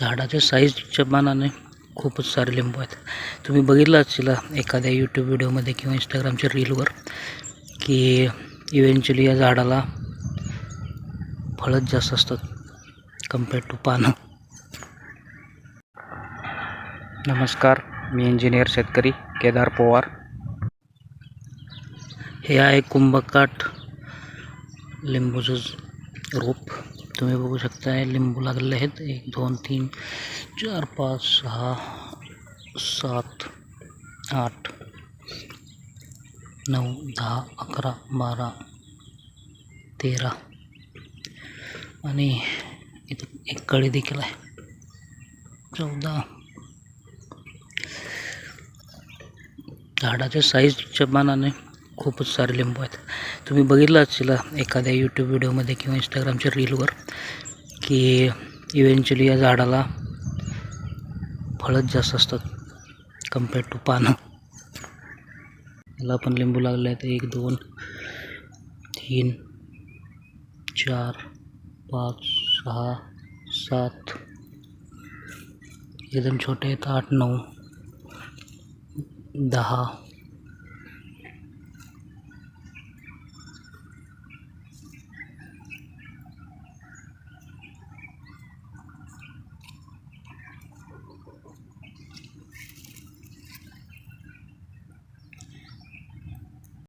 झाडाच्या साईजच्या मानाने खूपच सारे लिंबू आहेत. तुम्ही बघितलं असेल एखाद्या यूट्यूब व्हिडिओमध्ये किंवा इंस्टाग्रामच्या रीलवर की इव्हेंच्युअली या झाडाला फळच जास्त असतात कम्पेअर्ड टू पानं. नमस्कार मी इंजिनियर शेतकरी केदार पवार. हे आहे कुंभकाठ लिंबूचं रोप. तुम्ही बघू शकताय लिंबू लागलेले आहेत. एक दोन तीन चार पाच सहा सात आठ नऊ दहा अकरा बारा तेरा. आणि इथं एक कळी देखील आहे. चौदा. झाडाच्या साईजच्या मानाने खूपच सारे लिंबू आहेत. तुम्ही बघितलं असेल एखाद्या यूट्यूब व्हिडिओमध्ये किंवा इंस्टाग्रामच्या रीलवर की इव्हेंच्युअली या झाडाला फळच जास्त असतात कम्पेअर्ड टू पानं. याला पण लिंबू लागले आहेत. एक दोन तीन चार पाच सहा सात. एकदम छोटे आहेत. आठ नऊ दहा.